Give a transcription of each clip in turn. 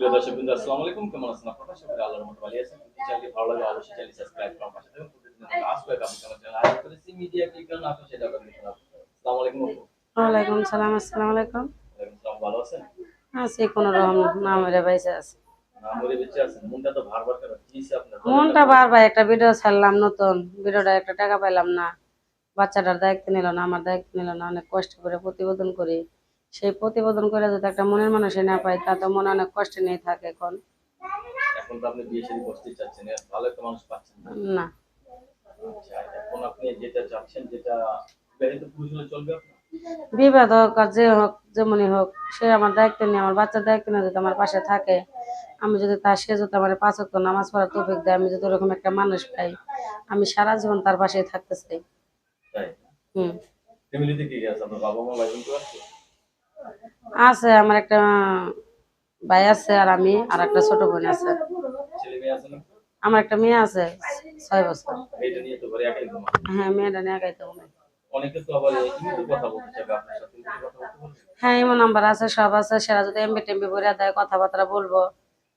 সুপ্রিয় দর্শক বিন্দু আসসালামু আলাইকুম। কেমন আছেন আপনারা? সবাই আল্লাহর মতো ভালো আছেন। চ্যানেলটি ভালো লাগে অবশ্যই চ্যানেল সাবস্ক্রাইব করুন পাশে থাকুন। প্রতিদিন আমরা আসবে আপনি আমার চ্যানেল আজ করেছি মিডিয়া কি কারণ আপনি সেটা করবেন আসসালামু আলাইকুম ওয়ালাইকুম সালাম আসসালামু আলাইকুম। ওয়ালাইকুম ভালো আছেন? আছি কোনো রকম নামের বাইসে আছে। বেঁচে আছেন? মনটা তো ভার ভার করে কি হইছে আপনার। মনটা বারবার একটা ভিডিও ছাড়লাম নতুন। ভিডিওটা একটা টাকা পাইলাম না। বাচ্চাটার দায়িত্ব নিল না আমার দায়িত্ব নিল না অনেক কষ্ট করে প্রতিবেদন করি। সেই প্রতিবেদন করে যদি একটা মনের মানুষে না পাই তা তো মনে অনেক কষ্ট নিয়ে থাকে এখন। এখন তো আপনি বিয়ে শাদী করতে চাচ্ছেন ভালো একটা মানুষ পাচ্ছেন না। আচ্ছা এখন আপনি যেটা চাচ্ছেন যেটা বিবাহিত পুরুষ চলবে বিবাদ হোক আর যে হোক যেমনই হোক সে আমার দায়িত্ব নিয়ে আমার বাচ্চার দায়িত্ব নিয়ে যদি আমার পাশে থাকে আমি যদি তার সে যদি আমার পাঁচ নামাজ পড়ার তৌফিক দেয় আমি যদি ওরকম একটা মানুষ পাই আমি সারা জীবন তার পাশেই থাকতে চাই। হুম। ফ্যামিলিতে কি আছে? আপনার বাবা মা আছে? আছে আমার একটা ভাই আছে আর আমি আর একটা ছোট বোন আছে। আমার একটা মেয়ে আছে ছয় বছর। একাই হ্যাঁ মেয়েটা নিয়ে মনে তো হ্যাঁ এমন নাম্বার আছে সব আছে। সেরা যদি এমবি টেমবি করে দেয় কথাবার্তা বলব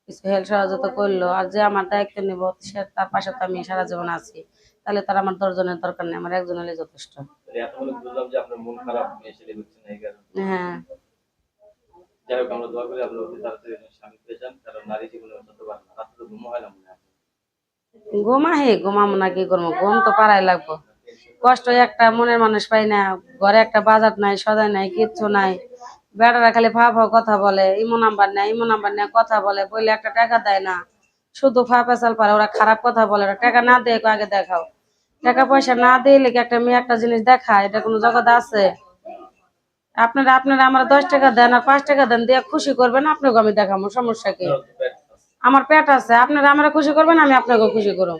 কিছু হেল্প সহযোগিতা করল। আর যে আমার দায়িত্ব নিব সে তার পাশে তো আমি সারা জীবন আছি। তাহলে তার আমার দশজনের দরকার নেই আমার একজন হলে যথেষ্ট হ্যাঁ। যাই হোক, আমরা দোয়া করি আপনি অতি তাড়াতাড়ি স্বামী পেয়ে যান, কারণ নারী জীবনে যত বার রাতে তো ঘুম হয় না মনে হয়। ঘুমা হে ঘুমাবো না, কি করব? ঘুম তো পাড়াই লাগবো। কষ্ট একটা মনের মানুষ পাই না, ঘরে একটা বাজার নাই, সদাই নাই, কিচ্ছু নাই। বেড়ারা খালি ফা ফা কথা বলে, ইমো নাম্বার নেয়, ইমো নাম্বার নেই কথা বলে বললে একটা টাকা দেয় না। শুধু ফা পেশাল পারে, ওরা খারাপ কথা বলে, ওরা টাকা না দিয়ে আগে দেখাও। টাকা পয়সা না দিলে কি একটা মেয়ে একটা জিনিস দেখায়? এটা কোনো জগৎ আছে? আপনারা আপনারা আমার দশ টাকা দেন আর পাঁচ টাকা দেন দিয়ে খুশি করবেন আপনাকে আমি দেখাবো সমস্যা কি। আমার পেট আছে আপনারা আমার খুশি করবেন আমি আপনাকে খুশি করব।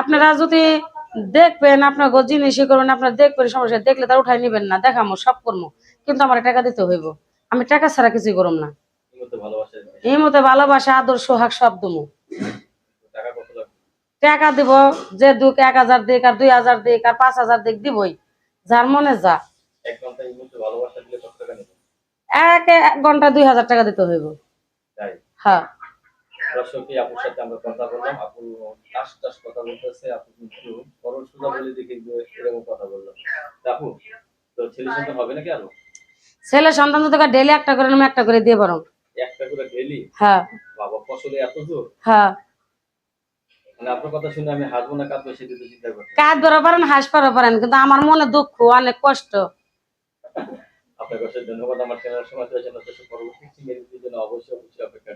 আপনারা যদি দেখবেন আপনাকে জিনিসই করবেন আপনারা দেখবেন সমস্যা দেখলে তার উঠাই নিবেন না দেখামো সব করব কিন্তু আমার টাকা দিতে হইব। আমি টাকা ছাড়া কিছুই করব না। এই মতো ভালোবাসা আদর সোহাগ সব দমু। টাকা টাকা দিব যে দুক এক হাজার দিক আর দুই হাজার দিক আর পাঁচ হাজার দিক দিবই। যার মনে যা। এক ঘণ্টা এই মধ্যে ভালোবাসা দিলে কত টাকা নেবেন এক ঘণ্টা দুই হাজার টাকা দিতে হইব। তাই? হ্যাঁ। দর্শকই আপুর সাথে আমরা কথা বললাম। আপু টাস টাস কথা বলতেছে আপু কিন্তু সরল সোজা বলে দেখে এরকম কথা বললাম আপু তো ছেলে সন্তান হবে নাকি আরও? ছেলে সন্তান যদি ডেলি একটা করে একটা করে দিয়ে একটা করে ডেলি হ্যাঁ। বাবা ফসলে এত জোর? হ্যাঁ। মানে আপনার কথা শুনে আমি হাসবো না কাঁদবো সেটা তো চিন্তা করছি কাজ ধরো পারেন পারেন কিন্তু আমার মনে দুঃখ অনেক কষ্ট। আপনার কাছে ধন্যবাদ। আমার চ্যানেল সময় দেওয়ার জন্য পরবর্তী জন্য অবশ্যই অবশ্যই অপেক্ষা